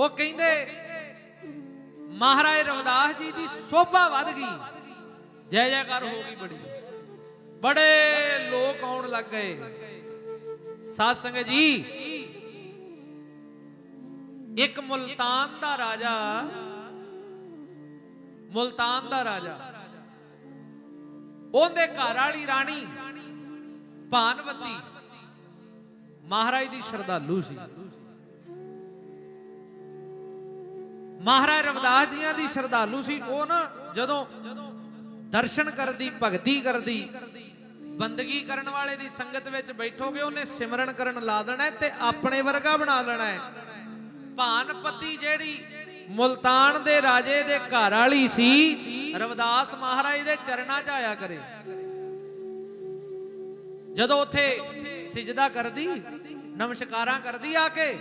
ਉਹ ਕਹਿੰਦੇ, ਮਹਾਰਾਜ ਰਵਿਦਾਸ ਜੀ ਦੀ ਸੋਭਾ ਵੱਧ ਗਈ। ਜੈ ਜੈਕਾਰ ਹੋ ਗਈ ਬੜੀ। ਬੜੇ ਲੋਕ ਆਉਣ ਲੱਗ ਗਏ। ਸਾਧ ਸੰਗਤ ਜੀ, ਇੱਕ ਮੁਲਤਾਨ ਦਾ ਰਾਜਾ, ਮੁਲਤਾਨ ਦਾ ਰਾਜਾ। ਉਹਦੇ ਘਰ ਵਾਲੀ ਰਾਣੀ ਭਾਨਵਤੀ ਮਹਾਰਾਜ ਦੀ ਸ਼ਰਧਾਲੂ ਸੀ। ਮਹਾਰਾਜ ਰਵਿਦਾਸ ਜੀਆਂ ਦੀ ਸ਼ਰਧਾਲੂ ਸੀ, ਉਹ ਨਾ ਜਦੋਂ ਦਰਸ਼ਨ ਕਰਦੀ, ਭਗਤੀ ਕਰਦੀ, ਬੰਦਗੀ ਕਰਨ ਵਾਲੇ ਦੀ ਸੰਗਤ ਵਿੱਚ ਬੈਠੋਗੇ, ਉਹਨੇ ਸਿਮਰਨ ਕਰਨ ਲਾ ਦੇਣਾ ਤੇ ਆਪਣੇ ਵਰਗਾ ਬਣਾ ਲੈਣਾ ਹੈ। ਭਾਨਪਤੀ ਜਿਹੜੀ ਮੁਲਤਾਨ ਦੇ ਰਾਜੇ ਦੇ ਘਰ ਵਾਲੀ ਸੀ, ਰਵਿਦਾਸ ਮਹਾਰਾਜ ਦੇ ਚਰਨਾਂ 'ਚ ਆਇਆ ਕਰੇ। ਜਦੋਂ ਉੱਥੇ ਸਿਜਦਾ ਕਰਦੀ, ਨਮਸਕਾਰਾਂ ਕਰਦੀ ਆ ਕੇ,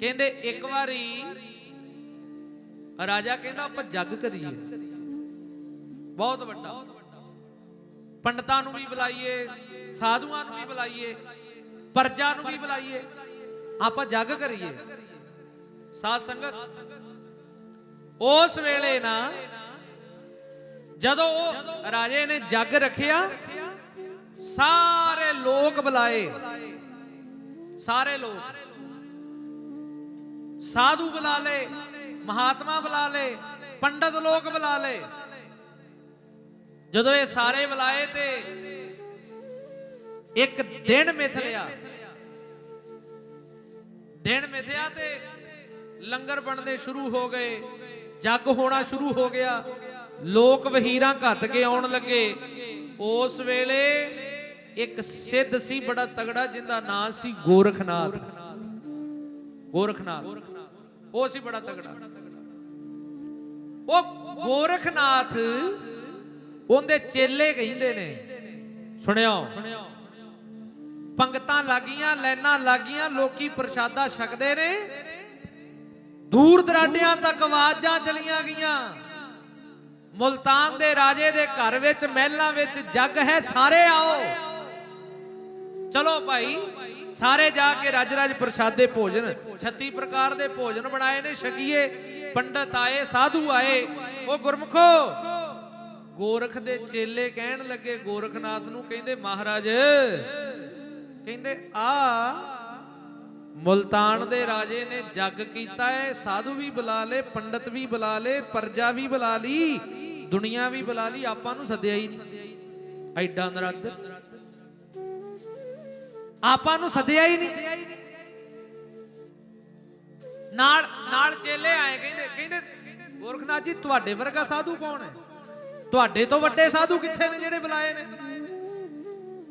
ਕਹਿੰਦੇ, ਇੱਕ ਵਾਰੀ ਰਾਜਾ ਕਹਿੰਦਾ ਆਪਾਂ ਜੱਗ ਕਰੀਏ। ਬਹੁਤ ਵੱਡਾ। ਪੰਡਤਾਂ ਨੂੰ ਵੀ ਬੁਲਾਈਏ, ਸਾਧੂਆਂ ਨੂੰ ਵੀ ਬੁਲਾਈਏ, ਪਰਜਾ ਨੂੰ ਵੀ ਬੁਲਾਈਏ। ਆਪਾਂ ਜੱਗ ਕਰੀਏ। ਸਾਧ ਸੰਗਤ, ਉਸ ਵੇਲੇ ਨਾ ਜਦੋਂ ਉਹ ਰਾਜੇ ਨੇ ਜੱਗ ਰੱਖਿਆ, ਸਾਰੇ ਲੋਕ ਬੁਲਾਏ। ਸਾਰੇ ਲੋਕ। ਸਾਧੂ ਬੁਲਾ ਲਏ। ਮਹਾਤਮਾ ਬੁਲਾ ਲੇ, ਪੰਡਤ ਲੋਕ ਬੁਲਾ ਲੇ। ਜਦੋਂ ਇਹ ਸਾਰੇ ਬੁਲਾਏ ਤੇ ਇੱਕ ਦਿਨ ਮਿਥ ਲਿਆ। ਦਿਨ ਮਿਥਿਆ ਤੇ ਲੰਗਰ ਬਣਨੇ ਸ਼ੁਰੂ ਹੋ ਗਏ, ਜੱਗ ਹੋਣਾ ਸ਼ੁਰੂ ਹੋ ਗਿਆ। ਲੋਕ ਵਹੀਰਾਂ ਘੱਟ ਕੇ ਆਉਣ ਲੱਗੇ। ਉਸ ਵੇਲੇ ਇੱਕ ਸਿੱਧ ਸੀ, ਬੜਾ ਤਗੜਾ, ਜਿੰਦਾ ਨਾਂ ਸੀ ਗੋਰਖਨਾਥ। ਗੋਰਖਨਾਥ। ਉਹ ਸੀ ਬੜਾ ਤਗੜਾ ਉਹ ਗੋਰਖਨਾਥ ਉਹਦੇ ਚੇਲੇ ਕਹਿੰਦੇ ਨੇ, ਸੁਣਿਓ। ਪੰਗਤਾਂ ਲੱਗੀਆਂ, ਲਾਈਨਾਂ ਲੱਗੀਆਂ, ਲੋਕੀ ਪ੍ਰਸ਼ਾਦਾ ਛਕਦੇ ਨੇ। ਦੂਰ ਦਰਾਡਿਆਂ ਤੱਕ ਆਵਾਜ਼ਾਂ ਚਲੀਆਂ ਗਈਆਂ। ਮੁਲਤਾਨ ਦੇ ਰਾਜੇ ਦੇ ਘਰ ਵਿੱਚ, ਮਹਿਲਾਂ ਵਿੱਚ ਜੱਗ ਹੈ, ਸਾਰੇ ਆਓ। ਚਲੋ ਭਾਈ ਸਾਰੇ ਜਾ ਕੇ ਰਜ ਰਜ ਪ੍ਰਸ਼ਾਦੇ ਭੋਜਨ 36 ਪ੍ਰਕਾਰ ਦੇ ਭੋਜਨ ਬਣਾਏ ਨੇ ਸ਼ਕੀਏ ਪੰਡਤ ਆਏ, ਸਾਧੂ ਆਏ। ਉਹ ਗੁਰਮਖੋ, ਗੋਰਖ ਦੇ ਚੇਲੇ ਕਹਿਣ ਲੱਗੇ, ਗੋਰਖਨਾਥ ਨੂੰ ਕਹਿੰਦੇ, ਮਹਾਰਾਜ, ਕਹਿੰਦੇ, ਆ, ਮੁਲਤਾਨ ਦੇ ਰਾਜੇ ਨੇ ਜੱਗ ਕੀਤਾ ਹੈ ਸਾਧੂ ਵੀ ਬੁਲਾ ਲੇ ਪੰਡਤ ਵੀ ਬੁਲਾ ਲੇ ਪਰਜਾ ਵੀ ਬੁਲਾ ਲਈ, ਦੁਨੀਆ ਵੀ ਬੁਲਾ ਲਈ, ਆਪਾਂ ਨੂੰ ਸੱਦਿਆ ਹੀ ਨਹੀਂ। ਐਡਾ ਨਰਦ ਆਪਾਂ ਨੂੰ ਸੱਦਿਆ ਹੀ ਨਹੀਂ। ਨਾਲ ਨਾਲ ਚੇਲੇ ਆਏ, ਕਹਿੰਦੇ ਕਹਿੰਦੇ, ਗੋਰਖਨਾਥ ਜੀ, ਤੁਹਾਡੇ ਵਰਗਾ ਸਾਧੂ ਕੌਣ ਹੈ? ਤੁਹਾਡੇ ਤੋਂ ਵੱਡੇ ਸਾਧੂ ਕਿੱਥੇ ਨੇ ਜਿਹੜੇ ਬੁਲਾਏ ਨੇ?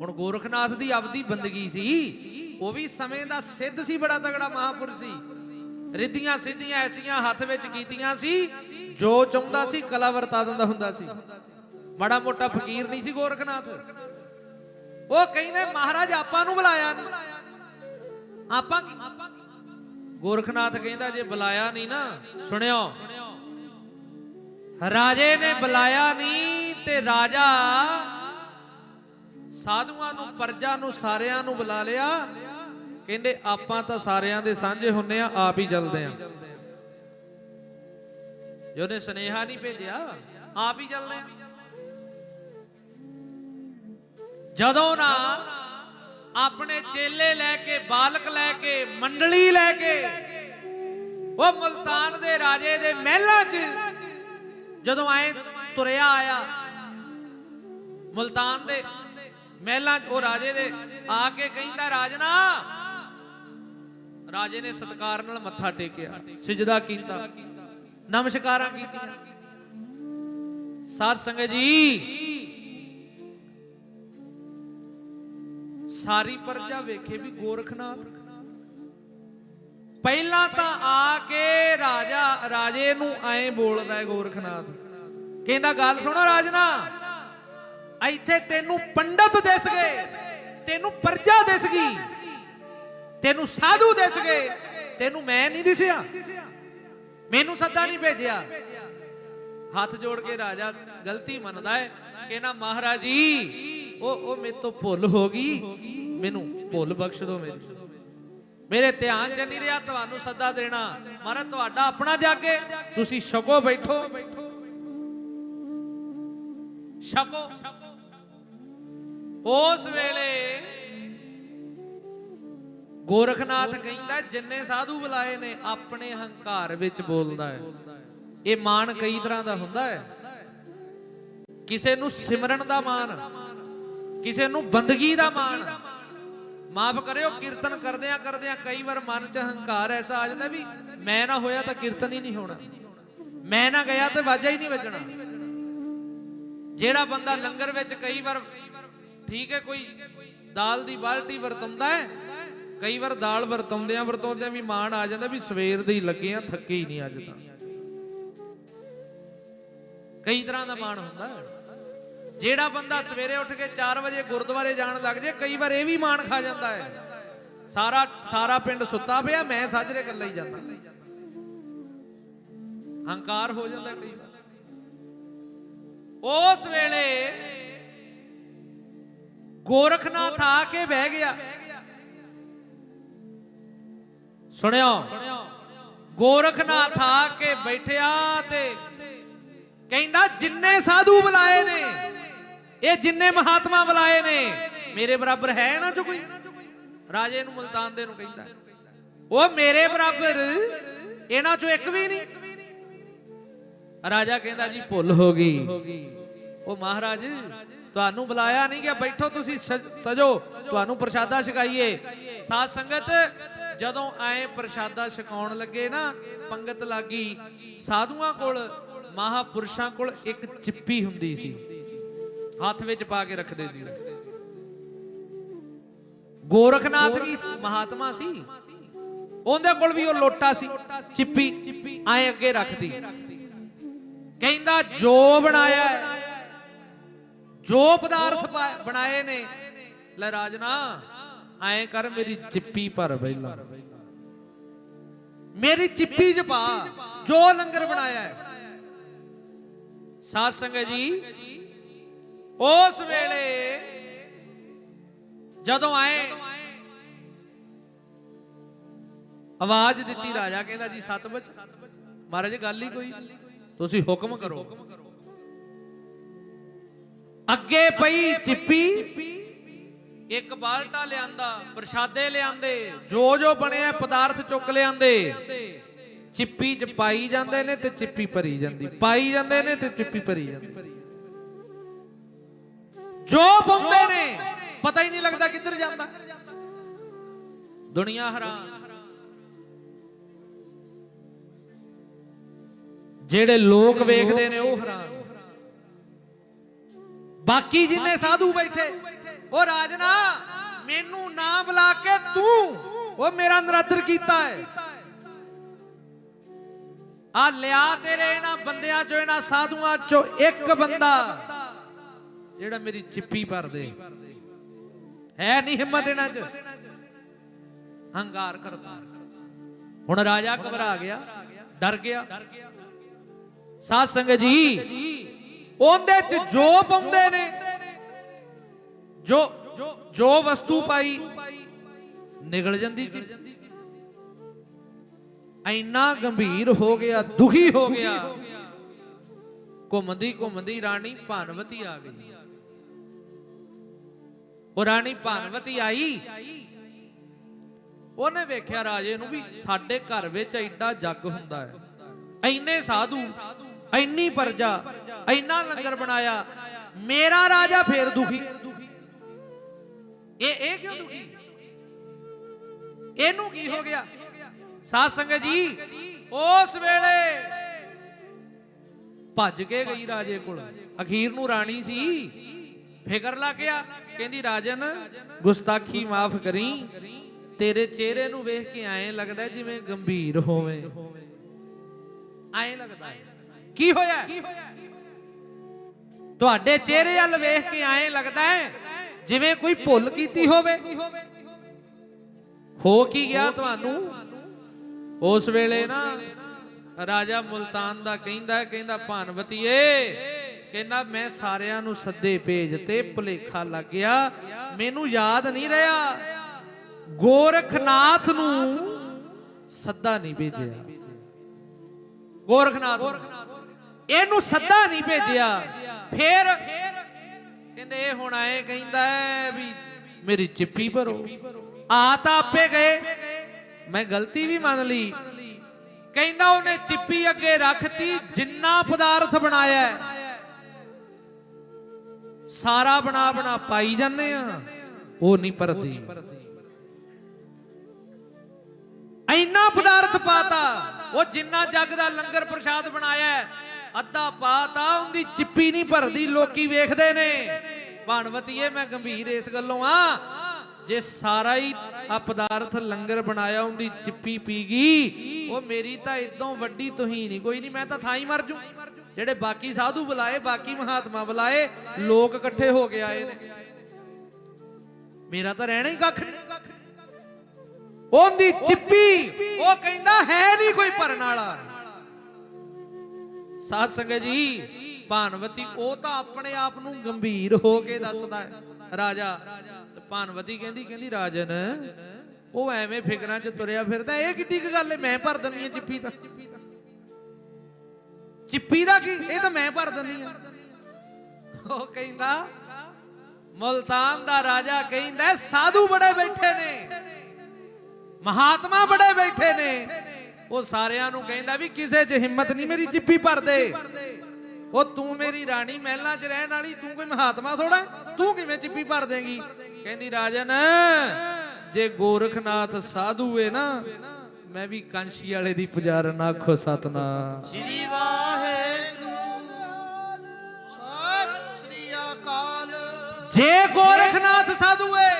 ਹੁਣ ਗੋਰਖਨਾਥ ਦੀ ਆਪਦੀ ਬੰਦਗੀ ਸੀ। ਉਹ ਵੀ ਸਮੇਂ ਦਾ ਸਿੱਧ ਸੀ, ਬੜਾ ਤਗੜਾ ਮਹਾਪੁਰਸ਼ ਸੀ। ਰਿੱਧੀਆਂ ਸਿੱਧੀਆਂ ਐਸੀਆਂ ਹੱਥ ਵਿੱਚ ਕੀਤੀਆਂ ਸੀ, ਜੋ ਚਾਹੁੰਦਾ ਸੀ ਕਲਾ ਵਰਤਾ ਦਿੰਦਾ ਹੁੰਦਾ ਸੀ। ਬੜਾ ਮੋਟਾ ਫਕੀਰ ਨਹੀਂ ਸੀ ਗੋਰਖਨਾਥ। ਉਹ ਕਹਿੰਦੇ ਮਹਾਰਾਜ, ਆਪਾਂ ਨੂੰ ਬੁਲਾਇਆ ਨਹੀਂ ਆਪਾਂ ਗੋਰਖਨਾਥ ਕਹਿੰਦਾ, ਜੇ ਬੁਲਾਇਆ ਨਹੀਂ ਨਾ, ਸੁਣਿਓ, ਰਾਜੇ ਨੇ ਬੁਲਾਇਆ ਨਹੀਂ ਤੇ ਰਾਜਾ ਸਾਧੂਆਂ ਨੂੰ, ਪਰਜਾ ਨੂੰ, ਸਾਰਿਆਂ ਨੂੰ ਬੁਲਾ ਲਿਆ। ਕਹਿੰਦੇ, ਆਪਾਂ ਤਾਂ ਸਾਰਿਆਂ ਦੇ ਸਾਂਝੇ ਹੁੰਨੇ ਆ, ਆਪ ਹੀ ਚੱਲਦੇ ਆ। ਜਿਹਨੇ ਸਨੇਹਾ ਨਹੀਂ ਭੇਜਿਆ, ਆਪ ਹੀ ਚੱਲਦੇ ਆ। ਜਦੋਂ ਨਾ ਆਪਣੇ ਚੇਲੇ ਲੈ ਕੇ, ਬਾਲਕ ਲੈ ਕੇ, ਮੰਡਲੀ ਲੈ ਕੇ, ਉਹ ਮੁਲਤਾਨ ਦੇ ਰਾਜੇ ਦੇ ਮਹਿਲਾਂ 'ਚ ਜਦੋਂ ਆਏ ਤੁਰਿਆ ਆਇਆ, ਮੁਲਤਾਨ ਦੇ ਮਹਿਲਾਂ 'ਚ, ਉਹ ਰਾਜੇ ਦੇ ਆ ਕੇ ਕਹਿੰਦਾ, ਰਾਜਨਾ, ਰਾਜੇ ਨੇ ਸਤਕਾਰ ਨਾਲ ਮੱਥਾ ਟੇਕਿਆ, ਸਿਜਦਾ ਕੀਤਾ, ਨਮਸਕਾਰਾਂ ਕੀਤੀਆਂ। ਸਾਧ ਸੰਗਤ ਜੀ ਸਾਰੀ ਪਰਜਾ ਵੇਖੇ ਵੀ ਗੋਰਖਨਾਥ। ਪਹਿਲਾਂ ਤਾਂ ਆ ਕੇ ਰਾਜਾ, ਰਾਜੇ ਨੂੰ ਐਂ ਬੋਲਦਾ ਹੈ ਗੋਰਖਨਾਥ। ਕਹਿੰਦਾ, ਗੱਲ ਸੁਣੋ ਰਾਜਨਾ, ਇੱਥੇ ਤੈਨੂੰ ਪੰਡਤ ਦਿਸ ਗਏ, ਤੈਨੂੰ ਪਰਜਾ ਦਿਸ ਗਈ, ਤੈਨੂੰ ਸਾਧੂ ਦਿਸ ਗਏ, ਤੈਨੂੰ ਮੈਂ ਨਹੀਂ ਦਿਸਿਆ। ਮੈਨੂੰ ਸੱਦਾ ਨਹੀਂ ਭੇਜਿਆ। ਹੱਥ ਜੋੜ ਕੇ ਰਾਜਾ ਗਲਤੀ ਮੰਨਦਾ ਹੈ, ਕਹਿੰਦਾ, ਮਹਾਰਾਜ ਜੀ ਉਹ ਉਹ ਮੇਰੇ ਤੋਂ ਭੁੱਲ ਹੋ ਗਈ। ਮੈਨੂੰ ਭੁੱਲ ਬਖਸ਼ ਦਿਓ ਮੇਰੀ। ਮੇਰੇ ਧਿਆਨ ਚ ਨਹੀਂ ਰਿਹਾ ਤੁਹਾਨੂੰ ਸੱਦਾ ਦੇਣਾ। ਮਹਾਰਾਜ, ਤੁਹਾਡਾ ਆਪਣਾ ਜਾਗੇ। ਤੁਸੀਂ ਛਕੋ ਬੈਠੋ। ਛਕੋ। ਉਸ ਵੇਲੇ ਗੋਰਖਨਾਥ ਕਹਿੰਦਾ, ਜਿੰਨੇ ਸਾਧੂ ਬੁਲਾਏ ਨੇ, ਆਪਣੇ ਹੰਕਾਰ ਵਿੱਚ ਬੋਲਦਾ ਹੈ। ਇਹ ਮਾਣ ਕਈ ਤਰ੍ਹਾਂ ਦਾ ਹੁੰਦਾ ਹੈ। ਕਿਸੇ ਨੂੰ ਸਿਮਰਨ ਦਾ ਮਾਣ। ਕਿਸੇ ਨੂੰ ਬੰਦਗੀ ਦਾ ਮਾਣ। ਮਾਫ ਕਰਿਓ, ਕੀਰਤਨ ਕਰਦਿਆਂ ਕਰਦਿਆਂ ਕਈ ਵਾਰ ਮਨ 'ਚ ਹੰਕਾਰ ਐਸਾ ਆ ਜਾਂਦਾ ਵੀ ਮੈਂ ਨਾ ਹੋਇਆ ਤਾਂ ਕੀਰਤਨ ਹੀ ਨਹੀਂ ਹੋਣਾ। ਮੈਂ ਨਾ ਗਿਆ ਤੇ ਵਾਜਾ ਹੀ ਨਹੀਂ ਵੱਜਣਾ। ਜਿਹੜਾ ਬੰਦਾ ਲੰਗਰ ਵਿੱਚ ਕਈ ਵਾਰ ਠੀਕ ਹੈ, ਕੋਈ ਦਾਲ ਦੀ ਬਾਲਟੀ ਵਰਤਉਂਦਾ ਹੈ, ਕਈ ਵਾਰ ਦਾਲ ਵਰਤਉਂਦਿਆਂ ਵਰਤਉਂਦਿਆਂ ਵੀ ਮਾਣ ਆ ਜਾਂਦਾ ਵੀ ਸਵੇਰ ਦੇ ਹੀ ਲੱਗੇ ਆ, ਥੱਕੇ ਹੀ ਨਹੀਂ ਅੱਜ ਤਾਂ। ਕਈ ਤਰ੍ਹਾਂ ਦਾ ਮਾਣ ਹੁੰਦਾ ਹੈ। ਜਿਹੜਾ ਬੰਦਾ ਸਵੇਰੇ ਉੱਠ ਕੇ 4 ਵਜੇ ਗੁਰਦੁਆਰੇ ਜਾਣ ਲੱਗ ਜੇ, ਕਈ ਵਾਰ ਇਹ ਵੀ ਮਾਣ ਖਾ ਜਾਂਦਾ ਹੈ। ਸਾਰਾ ਸਾਰਾ ਪਿੰਡ ਸੁੱਤਾ ਪਿਆ, ਮੈਂ ਸਾਜਰੇ ਇਕੱਲਾ ਹੀ ਜਾਂਦਾ। ਹੰਕਾਰ ਹੋ ਜਾਂਦਾ ਕਈ ਵਾਰ। ਉਸ ਵੇਲੇ ਗੋਰਖਨਾਥ ਆ ਕੇ ਬਹਿ ਗਿਆ। ਸੁਣਿਓ, ਗੋਰਖਨਾਥ ਆ ਕੇ ਬੈਠਿਆ ਤੇ ਕਹਿੰਦਾ, ਜਿੰਨੇ ਸਾਧੂ ਬੁਲਾਏ ਨੇ, ਇਹ ਜਿੰਨੇ ਮਹਾਤਮਾ ਬੁਲਾਏ ਨੇ, ਮੇਰੇ ਬਰਾਬਰ ਹੈ ਨਾ ਚ ਕੋਈ? ਰਾਜੇ ਨੂੰ ਮਲਤਾਨ ਦੇ ਨੂੰ ਕਹਿੰਦਾ, ਉਹ ਮੇਰੇ ਬਰਾਬਰ, ਇਹਨਾਂ ਚੋਂ ਇੱਕ ਵੀ ਨਹੀਂ। ਰਾਜਾ ਕਹਿੰਦਾ, ਜੀ, ਭੁੱਲ ਹੋ ਗਈ। ਉਹ ਮਹਾਰਾਜ, ਤੁਹਾਨੂੰ ਬੁਲਾਇਆ ਨਹੀਂ ਗਿਆ, ਬੈਠੋ ਤੁਸੀਂ ਸ- ਸਜੋ, ਤੁਹਾਨੂੰ ਪ੍ਰਸ਼ਾਦਾ ਛਕਾਈਏ। ਸਾਧ ਸੰਗਤ, ਜਦੋਂ ਆਏ ਪ੍ਰਸ਼ਾਦਾ ਛਕਾਉਣ ਲੱਗੇ ਨਾ, ਪੰਗਤ ਲਾਗੀ ਸਾਧੂਆਂ ਕੋਲ ਮਹਾਪੁਰਸ਼ਾਂ ਕੋਲ ਇੱਕ ਚਿੱਪੀ ਹੁੰਦੀ ਸੀ। ਹੱਥ ਵਿੱਚ ਪਾ ਕੇ ਰੱਖਦੇ ਸੀ। ਗੋਰਖਨਾਥ ਵੀ ਮਹਾਤਮਾ ਸੀ। ਉਹਦੇ ਕੋਲ ਵੀ ਉਹ ਲੋਟਾ ਸੀ। ਚਿੱਪੀ ਆਏ ਅੱਗੇ ਰੱਖਦੀ। ਕਹਿੰਦਾ, ਜੋ ਬਣਾਇਆ ਜੋ ਪਦਾਰਥ ਬਣਾਏ ਨੇ, ਲੈ ਰਾਜਨਾ, ਐਂ ਕਰ ਮੇਰੀ ਚਿੱਪੀ ਭਰ ਪਹਿਲਾਂ। ਮੇਰੀ ਚਿੱਪੀ ਚ ਪਾ, ਜੋ ਲੰਗਰ ਬਣਾਇਆ ਹੈ ਸਾਧ ਸੰਗਤ ਜੀ, ਉਸ ਵੇਲੇ ਜਦੋਂ ਆਏ, ਆਵਾਜ਼ ਦਿੱਤੀ ਰਾਜਾ, ਕਹਿੰਦਾ ਜੀ, ਸਤਬਚ, ਮਹਾਰਾਜ, ਗੱਲ ਹੀ ਕੋਈ ਤੁਸੀਂ ਹੁਕਮ ਕਰੋ। ਅੱਗੇ ਪਈ ਚਿੱਪੀ, ਇੱਕ ਬਾਲਟਾ ਲਿਆਂਦਾ, ਪ੍ਰਸ਼ਾਦੇ ਲਿਆਂਦੇ ਜੋ ਜੋ ਬਣਿਆ, ਪਦਾਰਥ ਚੁੱਕ ਲਿਆਂਦੇ। ਚਿੱਪੀ ਚ ਪਾਈ ਜਾਂਦੇ ਨੇ ਤੇ ਚਿੱਪੀ ਭਰੀ ਜਾਂਦੀ। ਪਾਈ ਜਾਂਦੇ ਨੇ ਤੇ ਚਿੱਪੀ ਭਰੀ ਜਾਂਦੀ। ਜੋ ਪਾਉਂਦੇ ਨੇ ਪਤਾ ਹੀ ਨਹੀਂ ਲੱਗਦਾ ਕਿੱਧਰ ਜਾਂਦਾ। ਦੁਨੀਆ ਹਰਾਮ ਜਿਹੜੇ ਲੋਕ ਵੇਖਦੇ ਨੇ ਉਹ ਹਰਾਮ ਬਾਕੀ ਜਿੰਨੇ ਸਾਧੂ ਬੈਠੇ ਉਹ ਰਾਜਨਾ ਮੈਨੂੰ ਨਾ ਬੁਲਾ ਕੇ ਤੂੰ ਉਹ ਮੇਰਾ ਨਰਾਦਰ ਕੀਤਾ ਹੈ। ਆ ਲਿਆ ਤੇਰੇ ਇਹਨਾਂ ਬੰਦਿਆਂ ਚੋਂ, ਇਹਨਾਂ ਸਾਧੂਆਂ ਚੋਂ ਇੱਕ ਬੰਦਾ ਜਿਹੜਾ ਮੇਰੀ ਚਿੱਪੀ ਭਰ ਦੇ। ਹੈ ਨਹੀਂ ਹਿੰਮਤ ਇਹਨਾਂ 'ਚ। ਹੰਕਾਰ ਕਰਦਾ। ਹੁਣ ਰਾਜਾ ਘਬਰਾ ਗਿਆ, ਡਰ ਗਿਆ। ਸਾਧ ਸੰਗਤ ਜੀ, ਉਹਦੇ 'ਚ ਜੋ ਪਾਉਂਦੇ ਨੇ, ਜੋ ਜੋ ਵਸਤੂ ਪਾਈ, ਨਿਗਲ ਜਾਂਦੀ ਜੀ। ਇੰਨਾ ਗੰਭੀਰ ਹੋ ਗਿਆ ਦੁਖੀ ਹੋ ਗਿਆ। ਘੁੰਮਦੀ ਘੁੰਮਦੀ ਰਾਣੀ ਭਾਨਵਤੀ ਆ ਗਈ। ਉਹ ਰਾਣੀ ਭਾਨਵਤੀ ਆਈ। ਉਹਨੇ ਵੇਖਿਆ ਰਾਜੇ ਨੂੰ ਵੀ ਸਾਡੇ ਘਰ ਵਿੱਚ ਐਡਾ ਜੱਗ ਹੁੰਦਾ ਹੈ। ਇੰਨੇ ਸਾਧੂ ਇੰਨੀ ਪਰਜਾ ਇੰਨਾ ਲੰਗਰ ਬਣਾਇਆ। ਮੇਰਾ ਰਾਜਾ ਫੇਰ ਦੁਖੀ। ਇਹ ਇਹ ਕਿਉਂ ਦੁਖੀ? ਇਹਨੂੰ ਕੀ ਹੋ ਗਿਆ? ਸਾਧ ਸੰਗਤ ਜੀ ਉਸ ਵੇਲੇ ਭੱਜ ਕੇ ਗਈ ਰਾਜੇ ਕੋਲ। ਅਖੀਰ ਨੂੰ ਰਾਣੀ ਸੀ। ਫਿਕਰ ਲੱਗ ਗਿਆ। ਕਹਿੰਦੀ ਰਾਜਨ ਗੁਸਤਾਖੀ ਮਾਫ ਕਰੀ। ਤੇਰੇ ਚਿਹਰੇ ਨੂੰ ਵੇਖ ਕੇ ਐਂ ਲੱਗਦਾ ਜਿਵੇਂ ਗੰਭੀਰ ਹੋਵੇ। ਐਂ ਲੱਗਦਾ। ਕੀ ਹੋਇਆ? ਤੁਹਾਡੇ ਚਿਹਰੇ ਵੱਲ ਵੇਖ ਕੇ ਐਂ ਲੱਗਦਾ ਹੈ ਜਿਵੇਂ ਕੋਈ ਭੁੱਲ ਕੀਤੀ ਹੋਵੇ। ਹੋ ਕੀ ਗਿਆ ਤੁਹਾਨੂੰ? ਉਸ ਵੇਲੇ ਨਾ ਰਾਜਾ ਮੁਲਤਾਨ ਦਾ ਕਹਿੰਦਾ ਕਹਿੰਦਾ, ਭਾਨਵਤੀਏ, ਕਹਿੰਦਾ, ਮੈਂ ਸਾਰਿਆਂ ਨੂੰ ਸੱਦੇ ਭੇਜ ਤੇ ਭੁਲੇਖਾ ਲੱਗ ਗਿਆ। ਮੈਨੂੰ ਯਾਦ ਨਹੀਂ ਰਿਹਾ। ਗੋਰਖਨਾਥ ਨੂੰ ਸੱਦਾ ਨਹੀਂ ਭੇਜਿਆ। ਗੋਰਖਨਾਥ ਨੂੰ। ਇਹਨੂੰ ਸੱਦਾ ਨਹੀਂ ਭੇਜਿਆ। ਫੇਰ ਕਹਿੰਦੇ, ਇਹ ਹੁਣ ਆਏ ਕਹਿੰਦਾ ਵੀ ਮੇਰੀ ਚਿੱਪੀ ਭਰੋ। ਆ ਤਾਂ ਆਪੇ ਗਏ। ਮੈਂ ਗਲਤੀ ਵੀ ਮੰਨ ਲਈ। ਕਹਿੰਦਾ ਉਹਨੇ ਚਿੱਪੀ ਅੱਗੇ ਰੱਖਤੀ ਜਿੰਨਾ ਪਦਾਰਥ ਬਣਾਇਆ ਹੈ, ਸਾਰਾ ਬਣਾ ਬਣਾ ਪਾਈ ਜਾਂਦੇ ਆ। ਉਹ ਨਹੀਂ ਭਰਦੀ ਇੰਨਾ ਪਦਾਰਥ ਪਾਤਾ ਉਹ ਜਿੰਨਾ ਜੱਗ ਦਾ ਲੰਗਰ ਪ੍ਰਸ਼ਾਦ ਬਣਾਇਆ ਹੈ, ਅੱਧਾ ਪਾਤਾ ਉਹਦੀ ਚਿੱਪੀ ਨਹੀਂ ਭਰਦੀ ਲੋਕੀ ਵੇਖਦੇ ਨੇ। ਭਾਨਵਤੀਏ ਮੈਂ ਗੰਭੀਰ ਇਸ ਗੱਲੋਂ ਆ। ਜੇ ਸਾਰਾ ਹੀ ਆ ਪਦਾਰਥ ਲੰਗਰ ਬਣਾਇਆ, ਉਹਦੀ ਚਿੱਪੀ ਪੀ ਗਈ, ਉਹ ਮੇਰੀ ਤਾਂ ਇਦੋਂ ਵੱਡੀ ਤੁਹੀ ਨਹੀਂ, ਕੋਈ ਨਹੀਂ, ਮੈਂ ਤਾਂ ਥਾਈ ਮਰ ਜੂ। ਜਿਹੜੇ ਬਾਕੀ ਸਾਧੂ ਬੁਲਾਏ, ਬਾਕੀ ਮਹਾਤਮਾ ਬੁਲਾਏ, ਲੋਕ ਇਕੱਠੇ ਹੋ ਕੇ ਆਏ ਨੇ। ਮੇਰਾ ਤਾਂ ਰਹਿਣਾ ਹੀ ਕੱਖ ਨਹੀਂ। ਉਹਦੀ ਚਿੱਪੀ, ਉਹ ਕਹਿੰਦਾ ਹੈ ਨਹੀਂ ਕੋਈ ਭਰਨ ਵਾਲਾ। ਸਾਧ ਸੰਗਤ ਜੀ, ਭਾਨਵਤੀ, ਉਹ ਤਾਂ ਆਪਣੇ ਆਪ ਨੂੰ ਗੰਭੀਰ ਹੋ ਕੇ ਦੱਸਦਾ ਹੈ। ਰਾਜਾ ਭਾਨਵਤੀ ਕਹਿੰਦੀ ਕਹਿੰਦੀ ਰਾਜਨ, ਉਹ ਐਵੇਂ ਫਿਕਰਾਂ 'ਚ ਤੁਰਿਆ ਫਿਰਦਾ, ਇਹ ਕਿੱਡੀ ਕੁ ਗੱਲ ਹੈ ਮੈਂ ਭਰ ਦਿੰਦੀ ਆ ਚਿੱਪੀ ਤਾਂ। ਚਿੱਪੀ ਦਾ ਕੀ? ਇਹ ਤਾਂ ਮੈਂ ਭਰ ਦਿੰਦੀ ਆ। ਉਹ ਕਹਿੰਦਾ, ਮੁਲਤਾਨ ਦਾ ਰਾਜਾ ਕਹਿੰਦਾ, ਸਾਧੂ ਬੜੇ ਬੈਠੇ ਨੇ, ਮਹਾਤਮਾ ਬੜੇ ਬੈਠੇ ਨੇ। ਉਹ ਸਾਰਿਆਂ ਨੂੰ ਕਹਿੰਦਾ ਵੀ ਕਿਸੇ 'ਚ ਹਿੰਮਤ ਨਹੀਂ ਮੇਰੀ ਚਿੱਪੀ ਭਰ ਦੇ। ਉਹ ਤੂੰ ਮੇਰੀ ਰਾਣੀ ਮਹਿਲਾਂ 'ਚ ਰਹਿਣ ਵਾਲੀ, ਤੂੰ ਕੋਈ ਮਹਾਤਮਾ ਥੋੜਾ ਤੂੰ ਕਿਵੇਂ ਚਿੱਪੀ ਭਰ ਦੇਂਗੀ? ਕਹਿੰਦੀ ਰਾਜਨ ਜੇ ਗੋਰਖਨਾਥ ਸਾਧੂ ਏ ਨਾ ਮੈਂ ਵੀ ਕਾਂਸ਼ੀ ਵਾਲੇ ਦੀ ਪੁਜਾਰਨ ਆਖੋ ਸਤਨਾਮ। ਸ੍ਰੀ ਵਾਹਿਗੁਰੂ ਸਤਿ ਸ੍ਰੀ ਅਕਾਲ। ਜੇ ਗੋਰਖਨਾਥ ਸਾਧੂ ਏ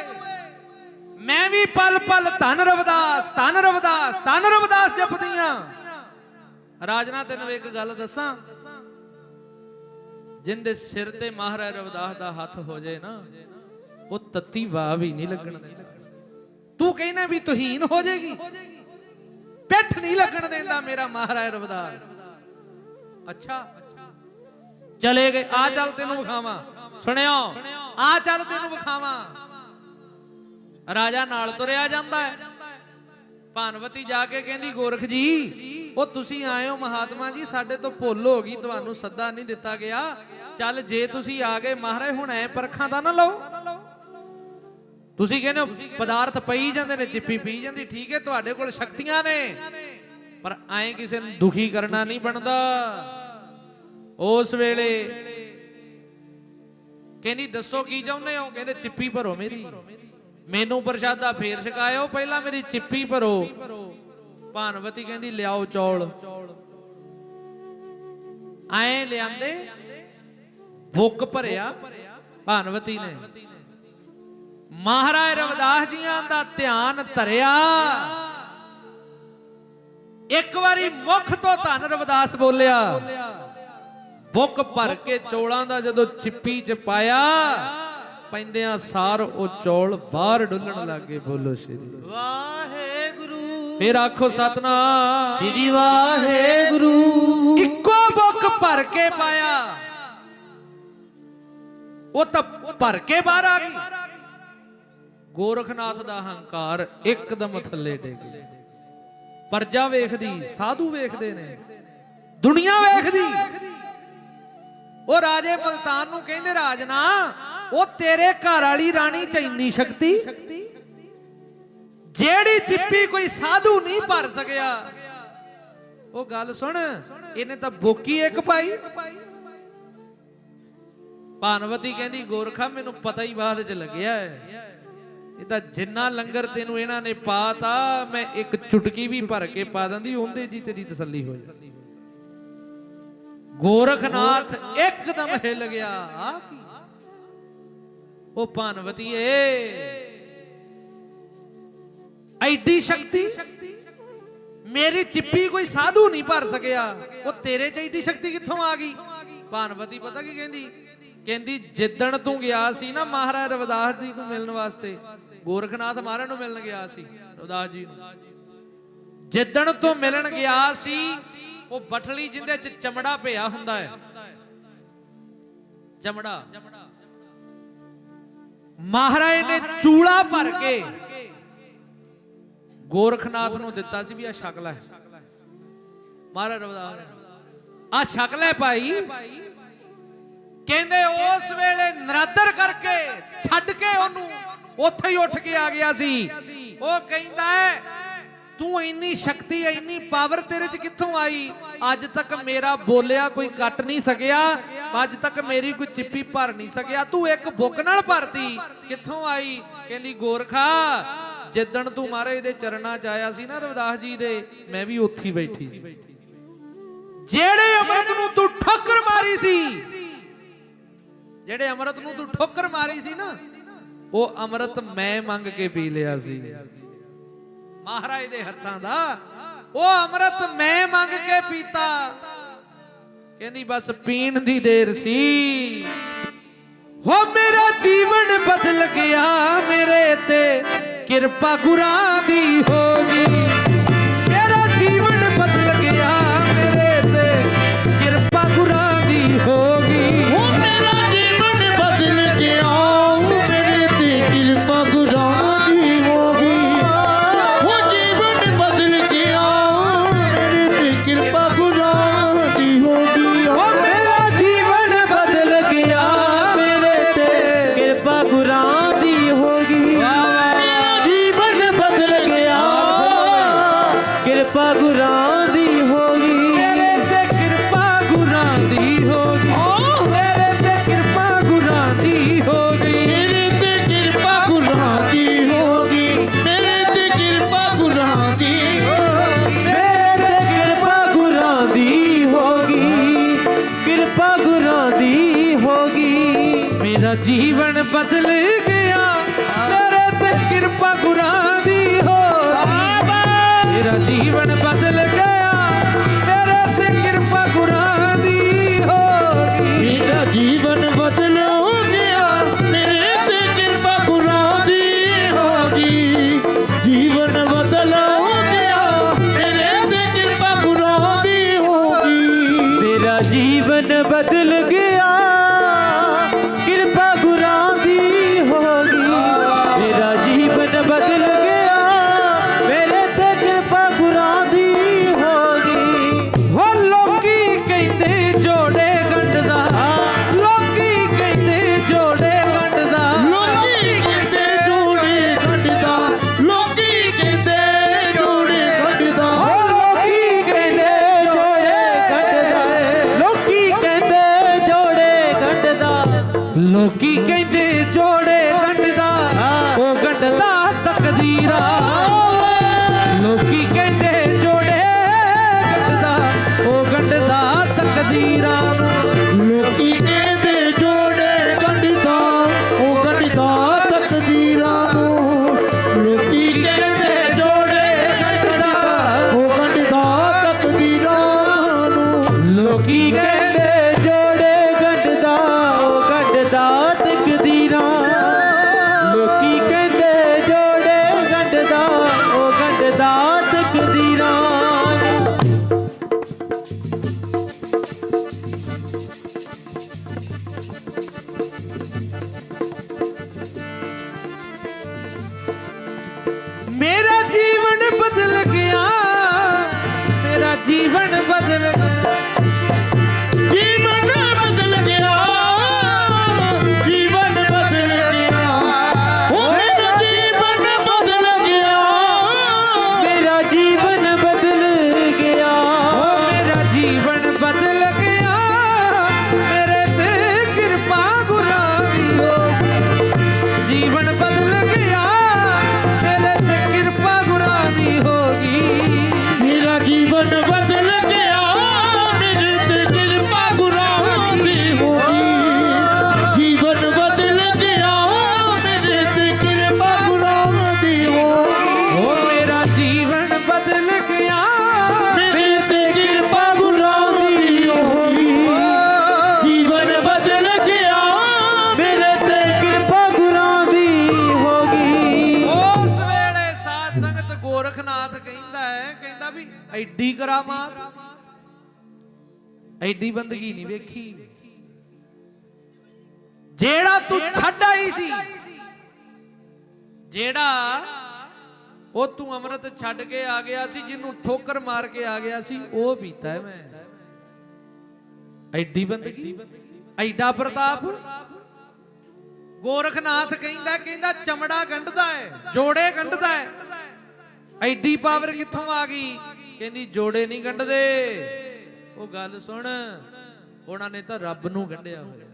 ਮੈਂ ਵੀ ਪਲ ਪਲ ਧਨ ਰਵਦਾਸ ਧਨ ਰਵਦਾਸ ਧਨ ਰਵਦਾਸ ਜਪਦੀਆਂ ਰਾਜਨਾ ਤੈਨੂੰ ਇੱਕ ਗੱਲ ਦੱਸਾਂ? ਜਿੰਦੇ ਸਿਰ ਤੇ ਮਹਾਰਾਜ ਰਵਦਾਸ ਦਾ ਹੱਥ ਹੋ ਜਾਏ ਨਾ, ਉਹ ਤੱਤੀ ਵਾਹ ਵੀ ਨਹੀਂ ਲੱਗਣ ਦਿੰਦਾ। ਤੂੰ ਕਹਿੰਦਾ ਵੀ ਤੁਹੀਨ ਹੋ ਜਾਏਗੀ। ਪਿੱਠ ਨਹੀਂ ਲੱਗਣ ਦਿੰਦਾ ਮੇਰਾ ਮਹਾਰਾਜ ਰਵਦਾਸ। ਅੱਛਾ। ਚਲੇ ਗਏ। ਆ ਚੱਲ ਤੈਨੂੰ ਵਿਖਾਵਾਂ। ਸੁਣਿਓ। ਆ ਚੱਲ ਤੈਨੂੰ ਵਿਖਾਵਾਂ। ਰਾਜਾ ਨਾਲ ਤੁਰਿਆ ਜਾਂਦਾ ਹੈ। ਭਾਨਵਤੀ ਜਾ ਕੇ ਕਹਿੰਦੀ, ਗੋਰਖ ਜੀ ਉਹ ਤੁਸੀਂ ਆਏ ਹੋ ਮਹਾਤਮਾ ਜੀ, ਸਾਡੇ ਤੋਂ ਭੁੱਲ ਹੋ ਗਈ, ਤੁਹਾਨੂੰ ਸੱਦਾ ਨਹੀਂ ਦਿੱਤਾ ਗਿਆ। ਚੱਲ ਜੇ ਤੁਸੀਂ ਆ ਗਏ, ਮਹਾਰਾਜ ਹੁਣ ਐ ਪਰਖਾਂ ਦਾ ਨਾ ਲਓ। ਤੁਸੀਂ ਕਹਿੰਦੇ ਹੋ, ਪਦਾਰਥ ਪਈ ਜਾਂਦੇ ਨੇ, ਚਿੱਪੀ ਪੀ ਜਾਂਦੀ, ਠੀਕ ਹੈ, ਤੁਹਾਡੇ ਕੋਲ ਸ਼ਕਤੀਆਂ ਨੇ। ਪਰ ਐ ਕਿਸੇ ਨੂੰ ਦੁਖੀ ਕਰਨਾ ਨਹੀਂ ਬਣਦਾ। ਉਸ ਵੇਲੇ ਕਹਿੰਦੀ, ਦੱਸੋ ਕੀ ਚਾਹੁੰਦੇ ਹੋ? ਕਹਿੰਦੇ, ਚਿੱਪੀ ਭਰੋ ਮੇਰੀ। ਮੈਨੂੰ ਪ੍ਰਸ਼ਾਦਾ ਫੇਰ ਛਕਾਇਓ, ਪਹਿਲਾਂ ਮੇਰੀ ਚਿੱਪੀ ਭਰੋ। ਭਾਨਵਤੀ ਕਹਿੰਦੀ, ਲਿਆਓ ਚੌਲ। ਐ ਲਿਆਂਦੇ ਬੁੱਕ ਭਰਿਆ ਭਾਨਵਤੀ ਨੇ। ਮਹਾਰਾਜ ਰਵਿਦਾਸ ਜੀਆਂ ਦਾ ਧਿਆਨ ਧਰਿਆ। ਇੱਕ ਵਾਰੀ ਮੁਖ ਤੋਂ ਧੰਨ ਰਵਿਦਾਸ ਬੋਲਿਆ ਬੁੱਕ ਭਰ ਕੇ ਚੋਲਾਂ ਦਾ ਜਦੋਂ ਚਿੱਪੀ ਚ ਪਾਇਆ, ਪੈਂਦਿਆਂ ਸਾਰ ਉਹ ਚੌਲ ਬਾਹਰ ਡੁੱਲਣ ਲੱਗੇ ਬੋਲੋ ਸ਼੍ਰੀ ਵਾਹਿਗੁਰੂ ਫੇਰ ਆਖੋ ਸਤਨਾਮ। ਸ੍ਰੀ ਵਾਹਿਗੁਰੂ। ਇੱਕੋ ਬੁੱਕ ਭਰ ਕੇ ਪਾਇਆ। ਉਹ ਤਾਂ ਭਰ ਕੇ ਬਾਹਰ ਆ ਗਈ। ਗੋਰਖਨਾਥ ਦਾ ਹੰਕਾਰ ਇੱਕਦਮ ਥੱਲੇ ਡਿੱਗ ਗਿਆ। ਪਰਜਾ ਵੇਖਦੀ ਸਾਧੂ ਵੇਖਦੇ ਨੇ। ਦੁਨੀਆ ਵੇਖਦੀ। ਉਹ ਰਾਜੇ ਮਲਤਾਨ ਨੂੰ ਕਹਿੰਦੇ ਰਾਜਨਾ ਉਹ ਤੇਰੇ ਘਰ ਵਾਲੀ ਰਾਣੀ ਚ ਇੰਨੀ ਸ਼ਕਤੀ? ਜਿਹੜੀ ਚਿੱਪੀ ਕੋਈ ਸਾਧੂ ਨਹੀਂ ਭਰ ਸਕਿਆ। ਉਹ ਗੱਲ ਸੁਣ, ਇਹਨੇ ਤਾਂ ਬੋਕੀ ਇੱਕ ਪਾਈ। ਭਾਨਵਤੀ ਕਹਿੰਦੀ, ਗੋਰਖਾ, ਮੈਨੂੰ ਪਤਾ ਹੀ ਬਾਅਦ ਚ ਲੱਗਿਆ ਹੈ। ਇਹ ਤਾਂ ਜਿੰਨਾ ਲੰਗਰ ਤੈਨੂੰ ਇਹਨਾਂ ਨੇ ਪਾਤਾ, ਮੈਂ ਇੱਕ ਚੁਟਕੀ ਵੀ ਭਰ ਕੇ ਪਾ ਦਿੰਦੀ, ਉਹਦੇ ਜੀ ਤੇਰੀ ਤਸੱਲੀ ਹੋ ਜਾਂਦੀ ਗੋਰਖਨਾਥ ਇੱਕਦਮ ਹਿੱਲ ਗਿਆ। ਆ ਕੀ? ਉਹ ਭਾਨਵਤੀਏ ਐਡੀ ਸ਼ਕਤੀ? ਮੇਰੀ ਚਿੱਪੀ ਕੋਈ ਸਾਧੂ ਨਹੀਂ ਭਰ ਸਕਿਆ। ਉਹ ਤੇਰੇ ਚ ਐਡੀ ਸ਼ਕਤੀ ਕਿੱਥੋਂ ਆ ਗਈ? ਭਾਨਵਤੀ ਪਤਾ ਕੀ ਕਹਿੰਦੀ? ਕਹਿੰਦੀ, ਜਿੱਦਣ ਤੂੰ ਗਿਆ ਸੀ ਨਾ ਮਹਾਰਾਜ ਰਵਿਦਾਸ ਜੀ ਨੂੰ ਮਿਲਣ ਵਾਸਤੇ, ਗੋਰਖਨਾਥ ਮਹਾਰਾਜ ਨੂੰ ਮਿਲਣ ਗਿਆ ਸੀ ਰਵਿਦਾਸ ਜੀ ਨੂੰ। ਜਿੱਦਣ ਤੂੰ ਮਿਲਣ ਗਿਆ ਸੀ, ਉਹ ਬਠਲੀ ਜਿੰਦੇ ਚ ਚਮੜਾ ਪਿਆ ਹੁੰਦਾ ਹੈ। ਚਮੜਾ। ਮਹਾਰਾਜ ਨੇ ਚੂੜਾ ਭਰ ਕੇ ਗੋਰਖਨਾਥ ਨੂੰ ਦਿੱਤਾ ਸੀ ਵੀ ਆ ਸ਼ਕਲ ਹੈ ਮਹਾਰਾਜ ਰਵਿਦਾਸ ਆ ਸ਼ਕਲ ਹੈ ਭਾਈ। ਕਹਿੰਦੇ ਉਸ ਵੇਲੇ ਨਰਾਦਰ ਕਰਕੇ ਛੱਡ ਕੇ ਉਹਨੂੰ, ਉੱਥੇ ਹੀ ਉੱਠ ਕੇ ਆ ਗਿਆ ਸੀ। ਉਹ ਕਹਿੰਦਾ ਤੂੰ ਇੰਨੀ ਸ਼ਕਤੀ, ਇੰਨੀ ਪਾਵਰ ਤੇਰੇ 'ਚ ਕਿੱਥੋਂ ਆਈ? ਅੱਜ ਤੱਕ ਮੇਰਾ ਬੋਲਿਆ ਕੋਈ ਕੱਟ ਨਹੀਂ ਸਕਿਆ। ਅੱਜ ਤੱਕ ਮੇਰੀ ਕੋਈ ਚਿੱਪੀ ਭਰ ਨਹੀਂ ਸਕਿਆ। ਤੂੰ ਇੱਕ ਬੁੱਕ ਨਾਲ ਭਰਤੀ। ਕਿੱਥੋਂ ਆਈ? ਕਹਿੰਦੀ, ਗੋਰਖਾ ਜਿੱਦਣ ਤੂੰ ਮਹਾਰਾਜ ਦੇ ਚਰਨਾਂ 'ਚ ਆਇਆ ਸੀ ਨਾ ਰਵਿਦਾਸ ਜੀ ਦੇ, ਮੈਂ ਵੀ ਉੱਥੇ ਬੈਠੀ ਸੀ। ਜਿਹੜੇ ਅੰਮ੍ਰਿਤ ਨੂੰ ਤੂੰ ਠੋਕਰ ਮਾਰੀ ਸੀ, ਜਿਹੜੇ ਅੰਮ੍ਰਿਤ ਨੂੰ ਤੂੰ ਠੋਕਰ ਮਾਰੀ ਸੀ ਨਾ, ਉਹ ਅੰਮ੍ਰਿਤ ਮੈਂ ਮੰਗ ਕੇ ਪੀ ਲਿਆ ਸੀ। ਮਹਾਰਾਜ ਦੇ ਹੱਥਾਂ ਦਾ, ਉਹ ਅੰਮ੍ਰਿਤ ਮੈਂ ਮੰਗ ਕੇ ਪੀਤਾ। ਕਹਿੰਦੀ, ਬਸ ਪੀਣ ਦੀ ਦੇਰ ਸੀ। ਹੋ ਮੇਰਾ ਜੀਵਨ ਬਦਲ ਗਿਆ ਮੇਰੇ ਤੇ। ਕਿਰਪਾ ਗੁਰਾਂ ਦੀ ਹੋਗੀ ਜੀਵਨ ਬਦਲ ਗਿਆ। ਮੇਰੇ ਤੇ ਕਿਰਪਾ ਗੁਰਾਂ ਦੀ ਹੋਗੀ ਮੇਰਾ ਜੀਵਨ ਬਦਲ ਗਿਆ। ਮੇਰੇ ਤੇ ਕਿਰਪਾ ਗੁਰਾਂ ਦੀ ਹੋਗੀ ਮੇਰਾ ਜੀਵਨ ਬਦਲ ਹੋ ਗਿਆ। ਮੇਰੇ ਤੇ ਕਿਰਪਾ ਗੁਰਾਂ ਦੀ ਹੋਗੀ ਜੀਵਨ ਬਦਲ ਹੋ ਗਿਆ। ਮੇਰੇ ਤੇ ਕਿਰਪਾ ਗੁਰਾਂ ਦੀ ਹੋਗੀ ਮੇਰਾ ਜੀਵਨ ਬਦਲ ਗਿਆ। ਲੋਕੀ ਕਹਿੰਦੇ ਜੋੜੇ ਗੰਢ ਦਾ ਉਹ ਗੰਢ ਦਾ ਤਕਦੀਰਾ ਲੋਕੀ ਕਹਿੰਦਾ ਹੈ ਕਹਿੰਦਾ ਵੀ ਐਡੀ ਕਰਾਮਾਤ। ਐਡੀ ਬੰਦਗੀ ਨਹੀਂ ਵੇਖੀ। ਜਿਹੜਾ ਤੂੰ ਛੱਡ ਆਈ ਸੀ ਜਿਹੜਾ ਉਹ ਤੂੰ ਅੰਮ੍ਰਿਤ ਛੱਡ ਕੇ ਆ ਗਿਆ ਸੀ ਜਿਹਨੂੰ ਠੋਕਰ ਮਾਰ ਕੇ ਆ ਗਿਆ ਸੀ ਉਹ ਪੀਤਾ ਮੈਂ। ਐਡੀ ਬੰਦਗੀ। ਐਡਾ ਪ੍ਰਤਾਪ। ਗੋਰਖਨਾਥ ਕਹਿੰਦਾ ਕਹਿੰਦਾ ਚਮੜਾ ਗੰਢਦਾ ਹੈ ਜੋੜੇ ਗੰਢਦਾ ਹੈ। ਐਡੀ ਪਾਵਰ ਕਿੱਥੋਂ ਆ ਗਈ? ਕਹਿੰਦੀ, ਜੋੜੇ ਨਹੀਂ ਗੰਢਦੇ ਉਹ ਗੱਲ ਸੁਣ, ਉਹਨਾਂ ਨੇ ਤਾਂ ਰੱਬ ਨੂੰ ਗੰਢਿਆ ਹੋਇਆ।